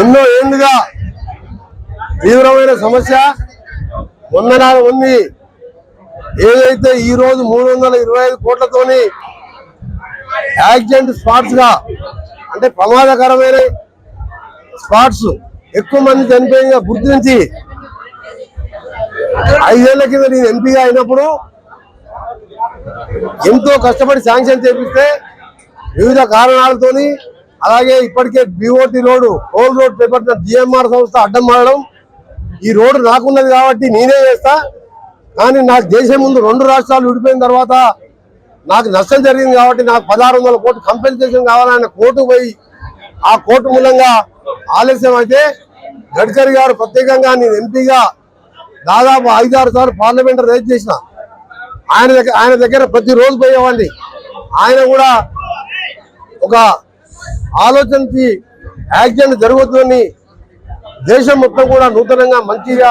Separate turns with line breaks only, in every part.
ఎన్నో ఏళ్ళుగా తీవ్రమైన సమస్య. వందనాలు ఉంది. ఏదైతే ఈ రోజు మూడు వందల ఇరవై ఐదు కోట్లతోని యాక్సిడెంట్ స్పాట్స్గా అంటే ప్రమాదకరమైన స్పాట్స్ ఎక్కువ మంది చనిపోయిన గుర్తించి ఐదేళ్ళ కింద నేను ఎంపీగా అయినప్పుడు ఎంతో కష్టపడి శాంక్షన్ చేపిస్తే వివిధ కారణాలతోని అలాగే ఇప్పటికే BOT road old road paper GMR సంస్థ అడ్డం మారడం ఈ రోడ్డు నాకున్నది కాబట్టి నేనే చేస్తా. కానీ నాకు దేశం ముందు రెండు రాష్ట్రాలు విడిపోయిన తర్వాత నాకు నష్టం జరిగింది కాబట్టి నాకు పదహారు వందల కోట్లు కంపెన్సేషన్ కావాలని కోర్టు పోయి ఆ కోర్టు మూలంగా ఆలస్యం అయితే గడ్కరీ గారు ప్రత్యేకంగా నేను ఎంపీగా దాదాపు ఐదారు సార్లు పార్లమెంట్ రైజ్ చేసిన. ఆయన దగ్గర ఆయన దగ్గర ప్రతిరోజు పోయేవాడిని. ఆయన కూడా ఒక ఆలోచనకి యాక్సిడెంట్ జరుగుతుందని దేశం మొత్తం కూడా నూతనంగా మంచిగా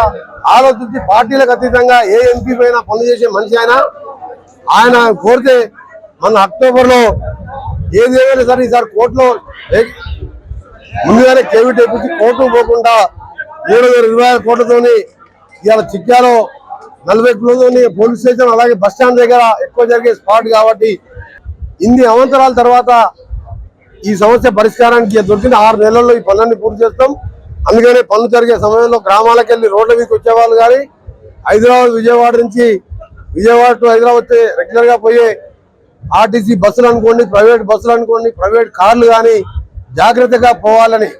ఆలోచించి పార్టీలకు అతీతంగా ఏ ఎంపీ పైన పనిచేసే మనిషి అయినా ఆయన కోరితే మన అక్టోబర్లో ఏది ఏమైనా సరే ఈసారి కోర్టులో ముందుగానే కేవీ తెప్పించి కోర్టు పోకుండా ఏడు వేల ఇరవై ఆరు కోట్లతోని ఇవాళ చిక్కాలో నలభై కిలోతోని పోలీస్ స్టేషన్ అలాగే బస్ స్టాండ్ దగ్గర ఎక్కువ జరిగే స్పాట్ కాబట్టి ఇన్ని అవంతరాల తర్వాత ఈ సమస్య పరిష్కారానికి దొరికిన ఆరు నెలల్లో ఈ పనులన్నీ పూర్తి చేస్తాం. అందుకనే పనులు జరిగే సమయంలో గ్రామాలకు వెళ్ళి రోడ్ల మీదకి వచ్చేవాళ్ళు కానీ హైదరాబాద్ విజయవాడ నుంచి విజయవాడ టు హైదరాబాద్ రెగ్యులర్గా పోయే ఆర్టీసీ బస్సులు అనుకోండి ప్రైవేట్ బస్సులు అనుకోండి ప్రైవేట్ కార్లు కానీ జాగ్రత్తగా పోవాలని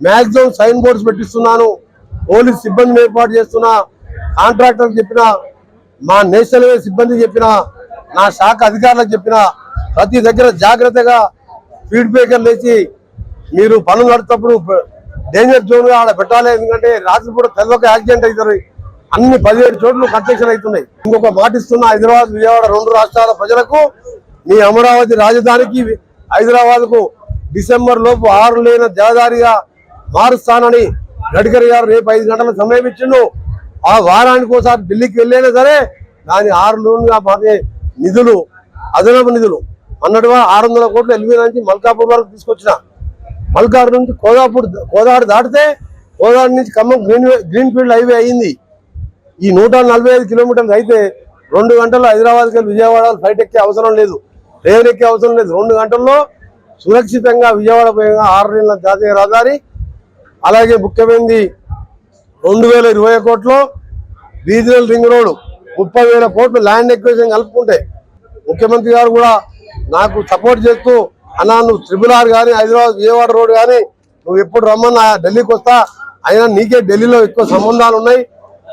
మ్యాక్సిమం సైన్ బోర్డ్స్ పెట్టిస్తున్నాను. పోలీస్ సిబ్బందిని ఏర్పాటు చేస్తున్నా కాంట్రాక్టర్ చెప్పిన మా నేషనల్ సిబ్బంది చెప్పిన నా శాఖ అధికారులకు చెప్పిన ప్రతి దగ్గర జాగ్రత్తగా స్పీడ్ బ్రేకర్ లేచి మీరు పనులు నడుపుతప్పుడు డేంజర్ జోన్గా ఆడ పెట్టాలి ఎందుకంటే రాత్రిపూట తెల్లొక యాక్సిడెంట్ అవుతుంది. అన్ని పదిహేడు చోట్ల కన్స్ట్రక్షన్ అవుతున్నాయి. ఇంకొక మాటిస్తున్న హైదరాబాద్ విజయవాడ రెండు రాష్ట్రాల ప్రజలకు మీ అమరావతి రాజధానికి హైదరాబాద్కు డిసెంబర్ లోపు ఆరు లేన జలదారిగా మారుస్తానని గడ్కరీ గారు రేపు ఐదు గంటల సమయం ఇచ్చిండు ఆ వారానికి ఒకసారి ఢిల్లీకి వెళ్ళైనా సరే దాని ఆరు లోన్గా మారే నిధులు అదనపు నిధులు. అన్నట్టుగా ఆరు వందల కోట్లు ఎల్బీ నుంచి మల్కాపూర్ వరకు తీసుకొచ్చిన. మల్కార్ నుంచి కోదాపూర్ కోదాడు దాటితే కోదాడు నుంచి Khammam green green field highway అయ్యింది ఈ నూట నలభై ఐదు కిలోమీటర్లు అయితే రెండు గంటల్లో హైదరాబాద్కి వెళ్ళి విజయవాడ ఫ్లైట్ ఎక్కే అవసరం లేదు. ట్రైన్ ఎక్కే అవసరం లేదు. రెండు గంటల్లో సురక్షితంగా విజయవాడ పోయేగా ఆరు నెలల జాతీయ రహదారి అలాగే ముఖ్యమైనది రెండు వేల ఇరవై కోట్లో రీజనల్ రింగ్ రోడ్ ముప్పై వేల కోట్లు ల్యాండ్ ఎక్వేషన్ కలుపుకుంటే ముఖ్యమంత్రి గారు కూడా నాకు సపోర్ట్ చేస్తూ అన్నా నువ్వు ట్రిపుల్ ఆర్ కానీ హైదరాబాద్ విజయవాడ రోడ్ కానీ నువ్వు ఎప్పుడు రమ్మన్నా ఢిల్లీకి వస్తా. అయినా నీకే ఢిల్లీలో ఎక్కువ సంబంధాలు ఉన్నాయి.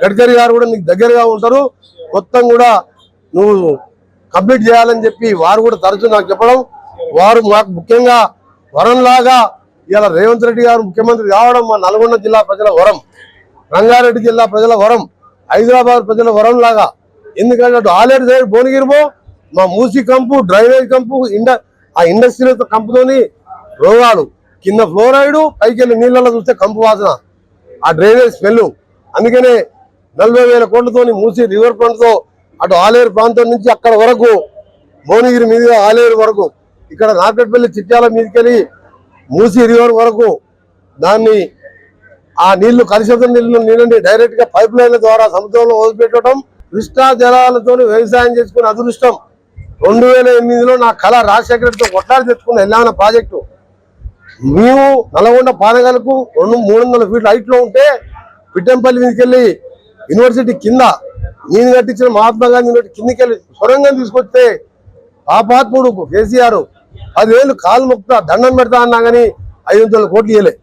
గడ్కరీ గారు కూడా నీకు దగ్గరగా ఉంటారు. మొత్తం కూడా నువ్వు కంప్లీట్ చేయాలని చెప్పి వారు కూడా తరచూ నాకు చెప్పడం. వారు మాకు ముఖ్యంగా వరం లాగా ఇలా రేవంత్ రెడ్డి గారు ముఖ్యమంత్రి కావడం మా నల్గొండ జిల్లా ప్రజల వరం. రంగారెడ్డి జిల్లా ప్రజల వరం. హైదరాబాద్ ప్రజల వరం లాగా. ఎందుకంటే అటు ఆలేరు సైడ్ భువనగిరిపో మా మూసి కంపు డ్రైనేజ్ కంపు ఇండ ఆ ఇండస్ట్రియల్ కంపుతోని రోగాలు. కింద ఫ్లోరైడ్ పైకి వెళ్ళి నీళ్ళలో చూస్తే కంపు వాసన. ఆ డ్రైనేజ్ స్మెల్ అందుకనే నలభై వేల కోట్లతోని మూసి రివర్ ఫ్రంట్తో అటు ఆలేరు ప్రాంతం నుంచి అక్కడ వరకు భువనగిరి మీదుగా ఆలేరు వరకు ఇక్కడ నాగపల్లి చిట్యాల మీదకెళ్ళి మూసి రివర్ వరకు దాన్ని ఆ నీళ్ళు కలుషిత నీళ్ళు నీళ్ళని డైరెక్ట్గా పైప్ లైన్ల ద్వారా సముద్రంలో వదిలిపెట్టడం కృష్ణా జలాలతో వ్యవసాయం చేసుకునే అదృష్టం. రెండు వేల ఎనిమిదిలో నా కళ రాజశేఖరతో కొట్లాడి తెచ్చుకున్న ఎల్లాన ప్రాజెక్టు. మేము నల్గొండ పానగలకు రెండు మూడు వందల ఫీట్ల హైట్లో ఉంటే పిట్టంపల్లి మీదకి వెళ్ళి యూనివర్సిటీ కింద నేను కట్టించిన మహాత్మా గాంధీ యూనివర్సిటీ కిందకి వెళ్ళి సొరంగం తీసుకొస్తే పాపాత్ముడు కేసీఆర్. పదివేలు కాలు మొక్కుతా దండం పెడతా అన్నా కానీ ఐదు వందల కోట్లు ఇవ్వలే